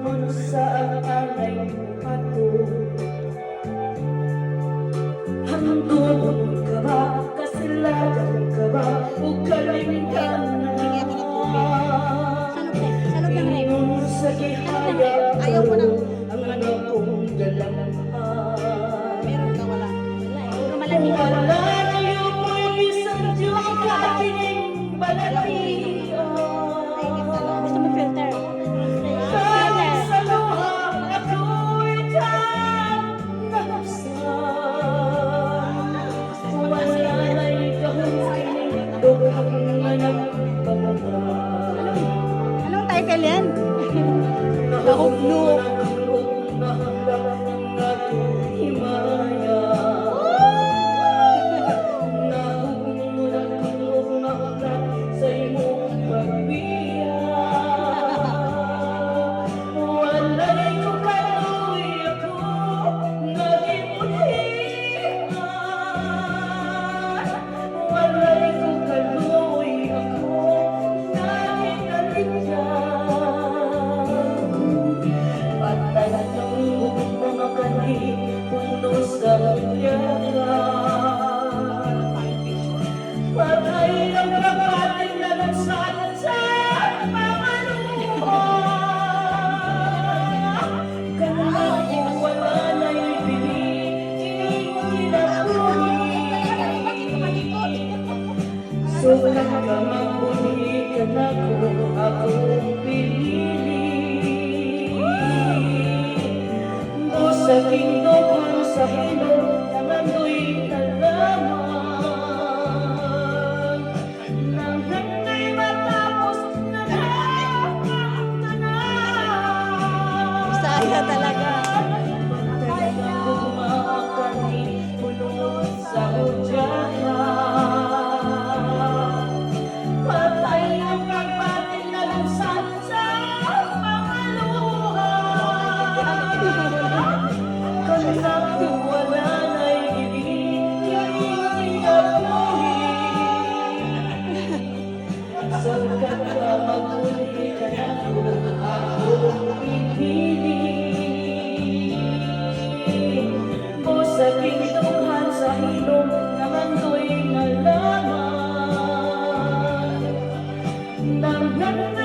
Tungkol sa alay ato Handun ka ba? Kasilagan ka ba? O kalimtan na. Ingon sa gihaya Ayaw mo ng- Ang akong galamhan Meron ka wala. Wala eh. Wala Title yan? Nahugno Nahanap Sukat ka magbunikan ako, akong pinili Busaking dukhan sa hilong, namandoy talaman Nang hindi matapos na talaga. Namandoy na laman Nang